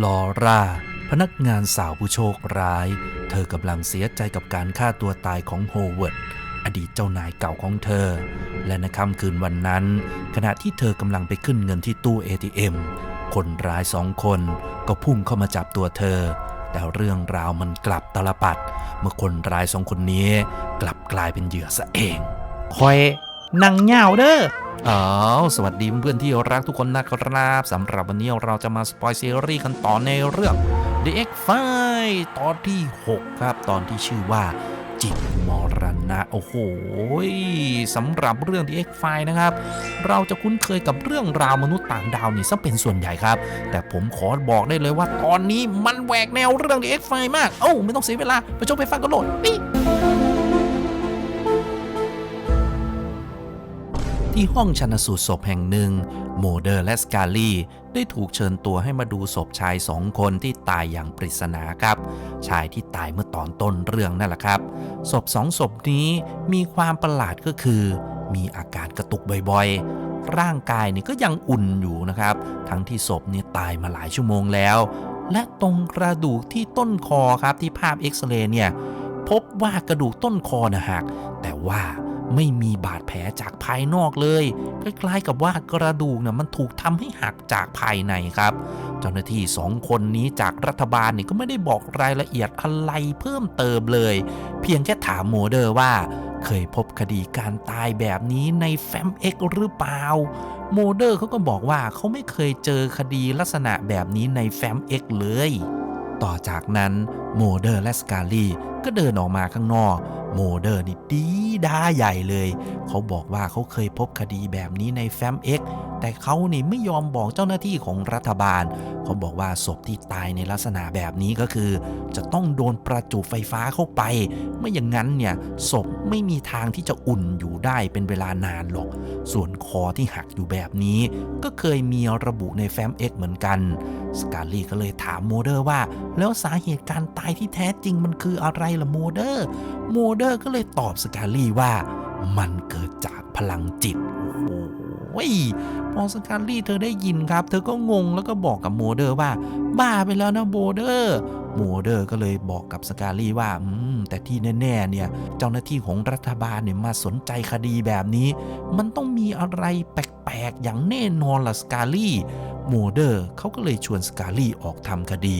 ลอร่า พนักงานสาวผู้โชคร้าย เธอกำลังเสียใจกับการฆ่าตัวตายของโฮเวิร์ด อดีตเจ้านายเก่าของเธอ และในค่ำคืนวันนั้น ขณะที่เธอกำลังไปขึ้นเงินที่ตู้ ATM คนร้ายสองคนก็พุ่งเข้ามาจับตัวเธอ แต่เรื่องราวมันกลับตลปัด เมื่อคนร้ายสองคนนี้ กลับกลายเป็นเหยื่อซะเองคอยนั่งเหงาเด้อ อ้าสวัสดีเพื่อนที่รักทุกคนนะครับสำหรับวันนี้เราจะมาสปอยซีรีส์กันต่อในเรื่อง The X File ตอนที่ 6 ครับ ตอนที่ชื่อว่าจิตมรณะโอ้โหสำหรับเรื่อง The X File นะครับ เราจะคุ้นเคยกับเรื่องราวมนุษย์ต่างดาวนี่ซะเป็นส่วนใหญ่ครับ แต่ผมขอบอกได้เลยว่าตอนนี้มันแหวกแนวเรื่อง The X File มาก เอ้าไม่ต้องเสียเวลาไปชมไปฟังกันโหลดนี่ ที่ห้องชันสูตรศพแห่งหนึ่ง โมเดอร์และสกาลีได้ถูกเชิญตัวให้มาดูศพชายสองคนที่ตายอย่างปริศนาครับ ชายที่ตายเมื่อตอนต้นเรื่องนั่นแหละครับ ศพสองศพนี้มีความประหลาดก็คือ มีอาการกระตุกบ่อยๆ ร่างกายนี่ก็ยังอุ่นอยู่นะครับ ทั้งที่ศพนี่ตายมาหลายชั่วโมงแล้ว และตรงกระดูกที่ต้นคอครับที่ภาพเอ็กซเรย์เนี่ยพบว่ากระดูกต้นคอนะหักแต่ว่า ไม่มีบาดแผลจากภายนอกเลย คล้ายๆกับว่ากระดูกเนี่ยมันถูกทำให้หักจากภายในครับ เจ้าหน้าที่สองคนนี้จากรัฐบาลเนี่ยก็ไม่ได้บอกรายละเอียดอะไรเพิ่มเติมเลย เพียงแค่ถามโมเดอร์ว่า เคยพบคดีการตายแบบนี้ในแฟ้มเอ็กหรือเปล่าโมเดอร์เขาก็บอกว่าเขาไม่เคยเจอคดีลักษณะแบบนี้ในแฟ้มเอ็กเลย ต่อจากนั้นโมเดอร์และสกาลีก็เดินออกมาข้างนอก โมเดอร์นี่ดีด้าใหญ่เลย เขาบอกว่าเขาเคยพบคดีแบบนี้ในแฟ้มเอ็กแต่เขานี่ไม่ยอมบอกเจ้าหน้าที่ของรัฐบาล เขาบอกว่าศพที่ตายในลักษณะแบบนี้ก็คือ จะต้องโดนประจุไฟฟ้าเข้าไป ไม่อย่างนั้นเนี่ยศพไม่มีทางที่จะอุ่นอยู่ได้เป็นเวลานานหรอก ส่วนคอที่หักอยู่แบบนี้ ก็เคยมีระบุในแฟ้มเอ็กเหมือนกัน สกาลี่ก็เลยถามโมเดอร์ว่า แล้วสาเหตุการตายที่แท้จริงมันคืออะไรล่ะโมเดอร์ โมเดอร์ก็เลยตอบสกาลี่ว่า มันเกิดจากพลังจิต โอ้โหพอสกาลี่เธอได้ยินครับ เธอก็งงแล้วก็บอกกับโมเดอร์ว่า บ้าไปแล้วนะโมเดอร์โมเดอร์ก็เลยบอกกับสกาลี่ว่าอืมแต่ที่แน่ๆเนี่ยเจ้าหน้าที่ของรัฐบาลเนี่ยมาสนใจคดีแบบนี้ มันต้องมีอะไรแปลกๆอย่างแน่นอนล่ะสกาลี่ โมเดอร์เขาก็เลยชวนสกาลี่ออกทำคดี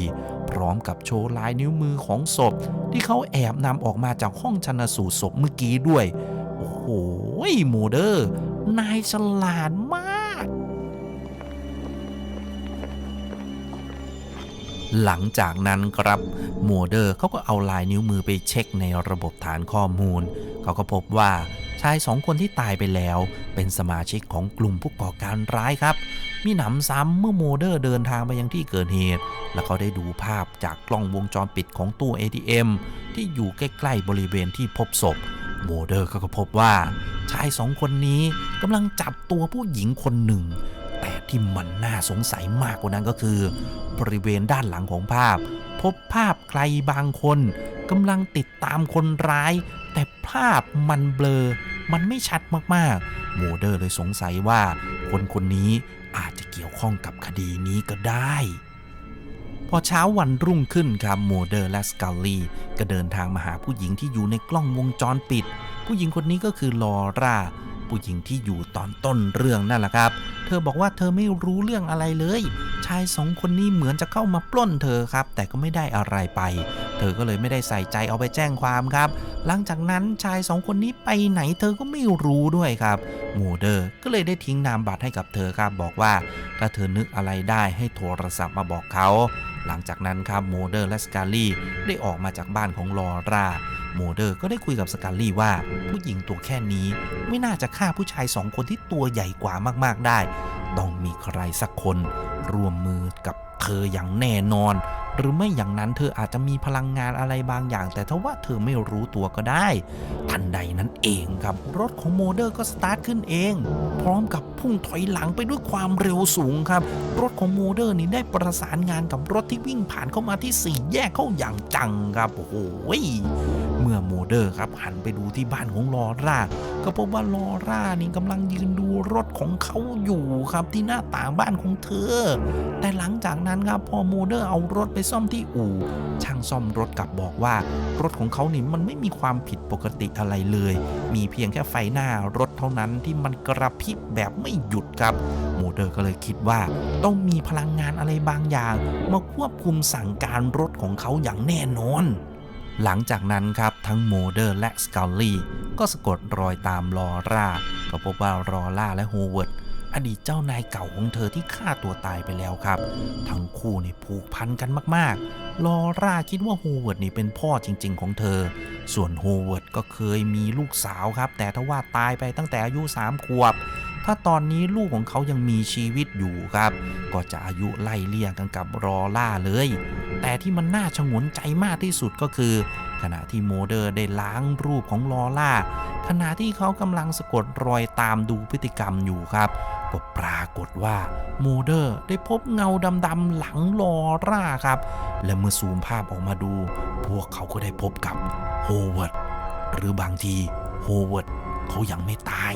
พร้อมกับโชว์ลายนิ้วมือของศพ ที่เขาแอบนำออกมาจากห้องชันสูตรศพเมื่อกี้ด้วย โอ้โหโมเดอร์ นายฉลาดมาก หลังจากนั้นครับโมเดอร์เขาก็เอาลายนิ้วมือไปเช็คในระบบฐานข้อมูล เขาก็พบว่า ชายสองคนที่ตายไปแล้ว เป็นสมาชิกของกลุ่มผู้ก่อการร้ายครับ มีหนำซ้ำเมื่อโมเดอร์เดินทางไปยังที่เกิดเหตุ แล้วเขาได้ดูภาพจากกล้องวงจรปิดของตู้ ATM ที่อยู่ใกล้ๆบริเวณที่พบศพโมเดอร์เขาก็พบว่าชายสองคนนี้กำลังจับตัวผู้หญิงคนหนึ่ง แต่ที่มันน่าสงสัยมากกว่านั้นก็คือ บริเวณด้านหลังของภาพ พบภาพใครบางคนกำลังติดตามคนร้าย แต่ภาพมันเบลอ มันไม่ชัดมากๆ โมเดอร์เลยสงสัยว่าคนคนนี้อาจจะเกี่ยวข้องกับคดีนี้ก็ได้ พอเช้าวันรุ่งขึ้นครับโมเดอร์และสกาลลี่ก็เดินทางมาหาผู้หญิงที่อยู่ในกล้องวงจรปิด ผู้หญิงคนนี้ก็คือลอร่าผู้หญิงที่อยู่ตอนต้นเรื่องนั่นแหละครับ เธอบอกว่าเธอไม่รู้เรื่องอะไรเลย ชายสองคนนี้เหมือนจะเข้ามาปล้นเธอครับ แต่ก็ไม่ได้อะไรไป ธอก็เลยไม่ได้ใส่ใจเอาไปแจ้งความครับ หลังจากนั้นชายสองคนนี้ไปไหนเธอก็ไม่รู้ด้วยครับโมเดอร์ก็เลยได้ทิ้งนามบัตรให้กับเธอครับบอกว่า ถ้าเธอนึกอะไรได้ให้โทรศัพท์มาบอกเขา หลังจากนั้นครับโมเดอร์และสกาลี่ได้ออกมาจากบ้านของลอร่าโมเดอร์ก็ได้คุยกับสกาลี่ว่า ผู้หญิงตัวแค่นี้ไม่น่าจะฆ่าผู้ชายสองคนที่ตัวใหญ่กว่ามากๆได้ ต้องมีใครสักคนร่วมมือกับเธออย่างแน่นอน หรือไม่อย่างนั้นเธออาจจะมีพลังงานอะไรบางอย่าง แต่ทว่าเธอไม่รู้ตัวก็ได้ ทันใดนั้นเองครับ รถของโมเดอร์ก็สตาร์ทขึ้นเอง พร้อมกับพุ่งถอยหลังไปด้วยความเร็วสูงครับ รถของโมเดอร์นี่ได้ประสานงานกับรถที่วิ่งผ่านเข้ามาที่สี่แยกเข้าอย่างจังครับโอ้โห เมื่อโมเดอร์ครับหันไปดูที่บ้านของลอร่า ก็พบว่าลอร่านี่กำลังยืนดูรถของเขาอยู่ครับที่หน้าต่างบ้านของเธอ แต่หลังจากนั้นครับพอโมเดอร์เอารถไปซ่อมที่อู่ ช่างซ่อมรถกลับบอกว่ารถของเขานี่มันไม่มีความผิดปกติอะไรเลย มีเพียงแค่ไฟหน้ารถเท่านั้นที่มันกระพริบแบบไม่หยุดครับโมเดอร์ก็เลยคิดว่าต้องมีพลังงานอะไรบางอย่าง มาควบคุมสั่งการรถของเขาอย่างแน่นอน หลังจากนั้นครับทั้งโมเดอร์และสกาลลี่ก็สะกดรอยตามลอร่า ก็พบว่ารอล่าและโฮเวิร์ดอดีตเจ้านายเก่าของเธอที่ฆ่าตัวตายไปแล้วครับ ทั้งคู่นี่ผูกพันกันมากๆ ลอร่าคิดว่าโฮเวิร์ดนี่เป็นพ่อจริง ๆ ของเธอ ส่วนโฮเวิร์ดก็เคยมีลูกสาวครับ แต่ทว่าตายไปตั้งแต่อายุ3ขวบ ถ้าตอนนี้ลูกของเขายังมีชีวิตอยู่ครับ ก็จะอายุไล่เลี่ยกันกับรอล่าเลย แต่ที่มันน่าชงนใจมากที่สุดก็คือ ขณะที่โมเดอร์ได้ล้างรูปของลอล่า ขณะที่เขากำลังสะกดรอยตามดูพฤติกรรมอยู่ครับ ก็ปรากฏว่าโมเดอร์ได้พบเงาดำๆหลังลอร่าครับ และเมื่อซูมภาพออกมาดู พวกเขาก็ได้พบกับโฮเวิร์ดหรือบางทีโฮเวิร์ดเขายังไม่ตาย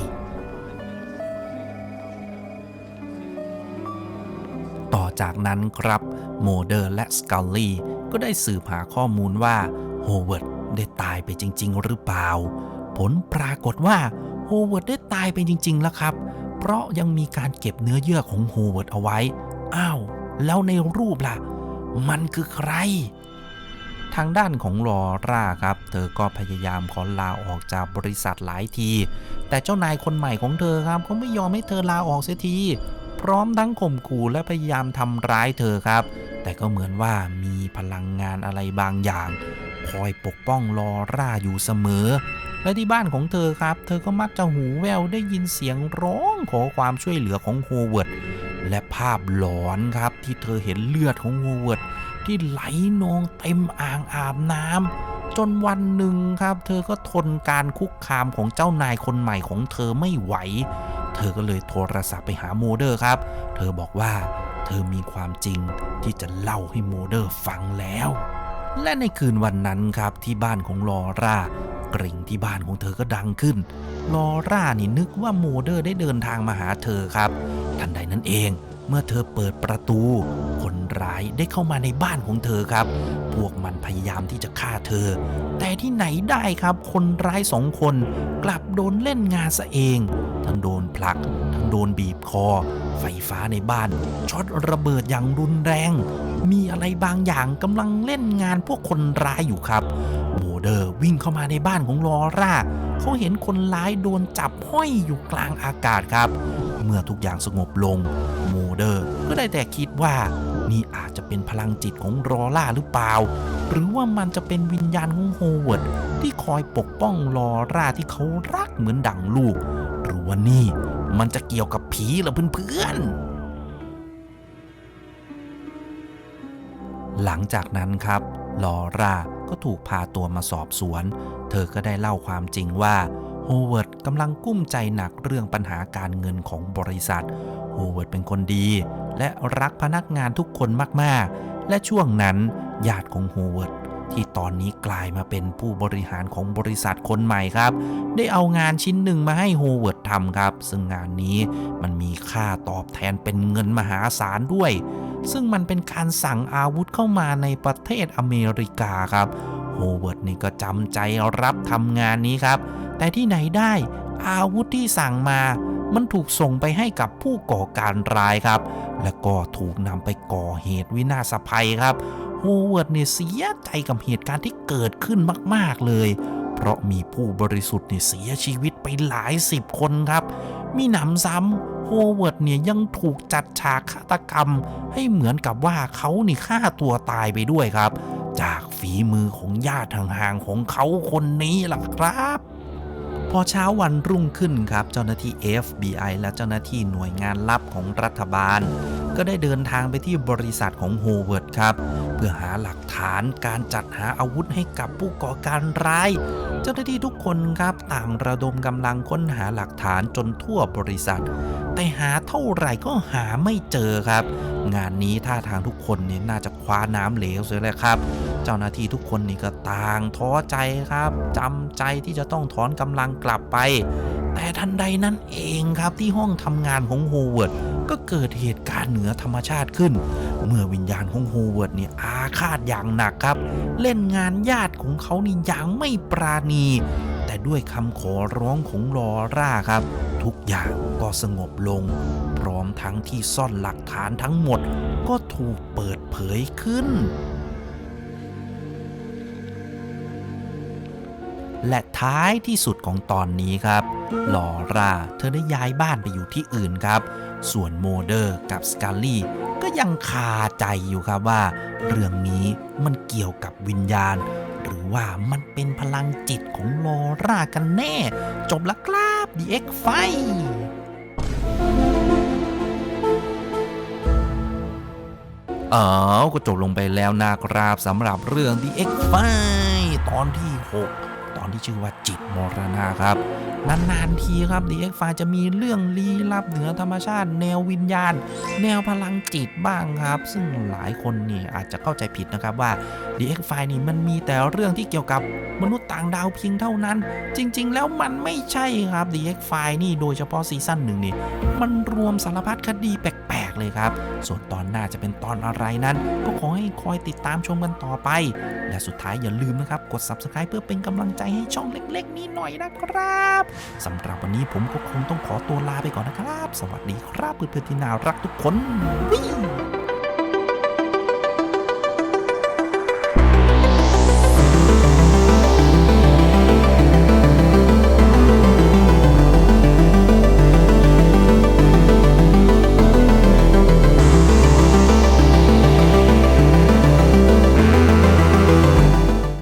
ต่อจากนั้นครับโมเดอร์และสกาลลี่ก็ได้สืบหาข้อมูลว่าโฮเวิร์ดได้ตายไปจริง ๆ หรือเปล่า ผลปรากฏว่าโฮเวิร์ดได้ตายไปจริง ๆ แล้วครับ เพราะยังมีการเก็บเนื้อเยื่อของโฮเวิร์ดเอาไว้ อ้าว แล้วในรูปล่ะ มันคือใคร ทางด้านของลอร่าครับ เธอก็พยายามขอลาออกจากบริษัทหลายที แต่เจ้านายคนใหม่ของเธอครับเขาไม่ยอมให้เธอลาออกเสียที พร้อมทั้งข่มขู่และพยายามทำร้ายเธอครับ แต่ก็เหมือนว่ามีพลังงานอะไรบางอย่าง คอยปกป้องลอร่าอยู่เสมอ และที่บ้านของเธอครับ เธอก็มักจะหูแววได้ยินเสียงร้องขอความช่วยเหลือของโฮเวิร์ดและภาพหลอนครับที่เธอเห็นเลือดของโฮเวิร์ดที่ไหลนองเต็มอ่างอาบน้ำจนวันหนึ่งครับ เธอก็ทนการคุกคามของเจ้านายคนใหม่ของเธอไม่ไหว เธอก็เลยโทรศัพท์ไปหาโมเดอร์ครับ เธอบอกว่าเธอมีความจริงที่จะเล่าให้โมเดอร์ฟังแล้ว และในคืนวันนั้นครับที่บ้านของลอร่ากริ่งที่บ้านของเธอก็ดังขึ้น ลอร่านี่นึกว่าโมเดอร์ได้เดินทางมาหาเธอครับ ทันใดนั้นเองเมื่อเธอเปิดประตู คนร้ายได้เข้ามาในบ้านของเธอครับ พวกมันพยายามที่จะฆ่าเธอ แต่ที่ไหนได้ครับ คนร้ายสองคนกลับโดนเล่นงานซะเอง ทั้งโดนผลัก ทั้งโดนบีบคอ ไฟฟ้าในบ้านช็อตระเบิดอย่างรุนแรง มีอะไรบางอย่างกำลังเล่นงานพวกคนร้ายอยู่ครับโมเดอร์วิ่งเข้ามาในบ้านของลอร่า เขาเห็นคนร้ายโดนจับห้อยอยู่กลางอากาศครับ เมื่อทุกอย่างสงบลง โมเดอร์ก็ได้แต่คิดว่า นี่อาจจะเป็นพลังจิตของรอล่าหรือเปล่า หรือว่ามันจะเป็นวิญญาณของโฮเวิร์ดที่คอยปกป้องลอร่าที่เขารักเหมือนดั่งลูก หรือว่านี่มันจะเกี่ยวกับผีหรือเพื่อนๆ หลังจากนั้นครับลอร่าก็ถูกพาตัวมาสอบสวน เธอก็ได้เล่าความจริงว่าโฮเวิร์ดกำลังกุ้มใจหนักเรื่องปัญหาการเงินของบริษัท โฮเวิร์ดเป็นคนดี และรักพนักงานทุกคนมากๆ และช่วงนั้นญาติของโฮเวิร์ดที่ตอนนี้กลายมาเป็นผู้บริหารของบริษัทคนใหม่ครับ ได้เอางานชิ้นหนึ่งมาให้โฮเวิร์ดทำครับ ซึ่งงานนี้มันมีค่าตอบแทนเป็นเงินมหาศาลด้วย ซึ่งมันเป็นการสั่งอาวุธเข้ามาในประเทศอเมริกาครับโฮเวิร์ดนี่ก็จำใจรับทำงานนี้ครับ แต่ที่ไหนได้อาวุธที่สั่งมา มันถูกส่งไปให้กับผู้ก่อการร้ายครับ และก็ถูกนำไปก่อเหตุวินาศภัยครับโฮเวิร์ดเนี่ยเสียใจกับเหตุการณ์ที่เกิดขึ้นมาก ๆ เลย เพราะมีผู้บริสุทธิ์เนี่ยเสียชีวิตไปหลายสิบคนครับ มีหนำซ้ำโฮเวิร์ดเนี่ยยังถูกจัดฉากฆาตกรรม ให้เหมือนกับว่าเขานี่ฆ่าตัวตายไปด้วยครับ จากฝีมือของญาติห่างๆของเขาคนนี้ล่ะครับ พอเช้าวันรุ่งขึ้นครับ เจ้าหน้าที่ FBI และเจ้าหน้าที่หน่วยงานลับของรัฐบาล ก็ได้เดินทางไปที่บริษัทของโฮเวิร์ดครับ เพื่อหาหลักฐานการจัดหาอาวุธให้กับผู้ก่อการร้าย เจ้าหน้าที่ทุกคนครับต่างระดมกำลังค้นหาหลักฐานจนทั่วบริษัท แต่หาเท่าไหร่ก็หาไม่เจอครับ งานนี้ท่าทางทุกคนเนี่ยน่าจะคว้าน้ำเหลวเสียแล้วครับเจ้าหน้าที่ทุกคนนี่ก็ต่างท้อใจครับจำใจที่จะต้องถอนกำลังกลับไป แต่ทันใดนั้นเองครับที่ห้องทำงานของโฮเวิร์ดก็เกิดเหตุการณ์เหนือธรรมชาติขึ้น เมื่อวิญญาณของโฮเวิร์ดเนี่ยอาฆาตอย่างหนักครับ เล่นงานญาติของเขานี่อย่างไม่ปราณี แต่ด้วยคำขอร้องของลอร่าครับ ทุกอย่างก็สงบลง พร้อมทั้งที่ซ่อนหลักฐานทั้งหมดก็ถูกเปิดเผยขึ้น และท้ายที่สุดของตอนนี้ครับลอราเธอได้ย้ายบ้านไปอยู่ที่อื่นครับ ส่วนโมเดอร์กับสกาลี่ก็ยังคาใจอยู่ครับว่า เรื่องนี้มันเกี่ยวกับวิญญาณ หรือว่ามันเป็นพลังจิตของลอรากันแน่ จบแล้วครับ DX ไฟอ้าวก็จบลงไปแล้วนะครับสำหรับเรื่อง The X f i ตอนที่ 6 ตอนที่ชื่อว่าจิตมรณะครับนานๆทีครับ The X f i จะมีเรื่องลี้ลับเหนือธรรมชาติ แนววิญญาณ แนวพลังจิตบ้างครับ ซึ่งหลายคนนี่อาจจะเข้าใจผิดนะครับว่า The X f i นี่มันมีแต่เรื่องที่เกี่ยวกับมนุษย์ต่างดาวเพียงเท่านั้น จริง ๆ แล้วมันไม่ใช่ครับ The X f i นี่โดยเฉพาะซีซั่นหนึ่งนี่มันรวมสารพัดคดีแปลกๆเลยครับ ส่วนตอนหน้าจะเป็นตอนอะไรนั้น ก็ขอให้คอยติดตามชมกันต่อไป และสุดท้ายอย่าลืมนะครับกด Subscribe เพื่อเป็นกำลังใจให้ช่องเล็กๆ นี้หน่อยนะครับสำหรับวันนี้ผมก็คงต้องขอตัวลาไปก่อนนะครับ สวัสดีครับเพื่อนๆที่น่ารักทุกคนวิว